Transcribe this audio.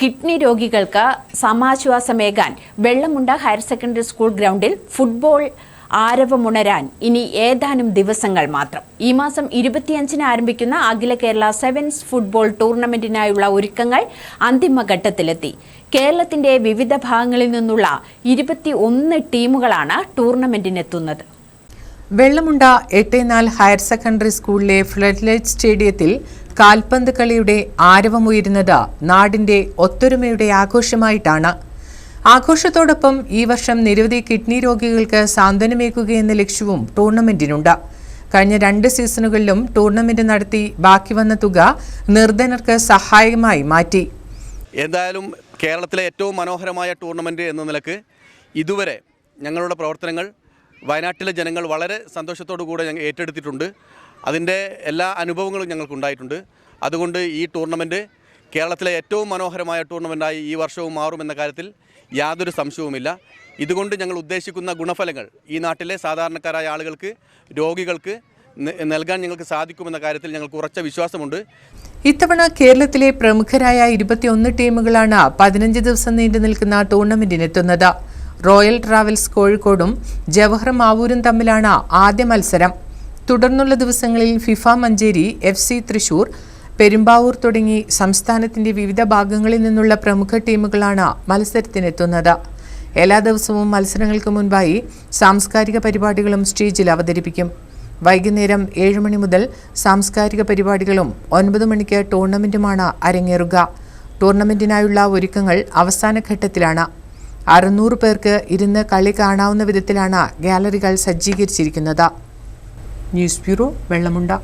Kidney രോഗികൾക്ക് സമാശ്വാസമേകാൻ Vellamunda higher secondary school ഗ്രൗണ്ടിൽ ഫുട്ബോൾ ആരവമുണരാൻ ഇനി ഏതാനും ദിവസങ്ങൾ മാത്രം. ഈ മാസം ഇരുപത്തിയഞ്ചിന് ആരംഭിക്കുന്ന അഖില കേരള സെവൻസ് ഫുട്ബോൾ ടൂർണമെന്റിനായുള്ള ഒരുക്കങ്ങൾ അന്തിമഘട്ടത്തിലെത്തി കേരളത്തിന്റെ വിവിധ ഭാഗങ്ങളിൽ നിന്നുള്ള ഇരുപത്തി ഒന്ന് ടീമുകളാണ് ടൂർണമെന്റിനെത്തുന്നത്. വെള്ളമുണ്ട എട്ടേനാൽ ഹയർ സെക്കൻഡറി സ്കൂളിലെ ഫ്ലഡ്ലൈറ്റ് സ്റ്റേഡിയത്തിൽ കാൽപന്ത് കളിയുടെ ആരവമുയരുന്നത് നാടിന്റെ ഒത്തൊരുമയുടെ ആഘോഷമായിട്ടാണ്. ആഘോഷത്തോടൊപ്പം ഈ വർഷം നിരവധി കിഡ്നി രോഗികൾക്ക് സാന്ത്വനമേകുകയെന്ന ലക്ഷ്യവും ടൂർണമെന്റിനുണ്ട്. കഴിഞ്ഞ രണ്ട് സീസണുകളിലും ടൂർണമെന്റ് നടത്തി ബാക്കി വന്ന തുക നിർധനർക്ക് സഹായകമായി മാറ്റി. എന്തായാലും കേരളത്തിലെ ഏറ്റവും മനോഹരമായ ടൂർണമെന്റ് എന്ന നിലയ്ക്ക് ഇതുവരെ ഞങ്ങളുടെ പ്രവർത്തനങ്ങൾ വയനാട്ടിലെ ജനങ്ങൾ വളരെ സന്തോഷത്തോടു കൂടെ ഞങ്ങൾ ഏറ്റെടുത്തിട്ടുണ്ട്. അതിന്റെ എല്ലാ അനുഭവങ്ങളും ഞങ്ങൾക്കുണ്ടായിട്ടുണ്ട്. അതുകൊണ്ട് ഈ ടൂർണമെന്റ് കേരളത്തിലെ ഏറ്റവും മനോഹരമായ ടൂർണമെന്റായി ഈ വർഷവും മാറുമെന്ന കാര്യത്തിൽ യാതൊരു സംശയവുമില്ല. ഇതുകൊണ്ട് ഞങ്ങൾ ഉദ്ദേശിക്കുന്ന ഗുണഫലങ്ങൾ ഈ നാട്ടിലെ സാധാരണക്കാരായ ആളുകൾക്ക് രോഗികൾക്ക് നൽകാൻ ഞങ്ങൾക്ക് സാധിക്കുമെന്ന കാര്യത്തിൽ ഞങ്ങൾക്ക് ഉറച്ച വിശ്വാസമുണ്ട്. ഇത്തവണ കേരളത്തിലെ പ്രമുഖരായ ഇരുപത്തിയൊന്ന് ടീമുകളാണ് പതിനഞ്ച് ദിവസം നീണ്ടു നിൽക്കുന്ന ടൂർണമെന്റിനെത്തുന്നത്. റോയൽ ട്രാവൽസ് കോഴിക്കോടും ജവഹർ മാവൂരും തമ്മിലാണ് ആദ്യ മത്സരം. തുടർന്നുള്ള ദിവസങ്ങളിൽ FIFA Manjeri F C Thrissur Perumbavoor തുടങ്ങി സംസ്ഥാനത്തിന്റെ വിവിധ ഭാഗങ്ങളിൽ നിന്നുള്ള പ്രമുഖ ടീമുകളാണ് മത്സരത്തിനെത്തുന്നത്. എല്ലാ ദിവസവും മത്സരങ്ങൾക്ക് മുൻപായി സാംസ്കാരിക പരിപാടികളും സ്റ്റേജിൽ അവതരിപ്പിക്കും. വൈകുന്നേരം ഏഴ് മണി മുതൽ സാംസ്കാരിക പരിപാടികളും ഒൻപത് മണിക്ക് ടൂർണമെന്റുമാണ് അരങ്ങേറുക. ടൂർണമെന്റിനായുള്ള ഒരുക്കങ്ങൾ അവസാന ഘട്ടത്തിലാണ്. അറുന്നൂറ് പേർക്ക് ഇരുന്ന് കളി കാണാവുന്ന വിധത്തിലാണ് ഗാലറികൾ സജ്ജീകരിച്ചിരിക്കുന്നത്. News bureau Vellamunda.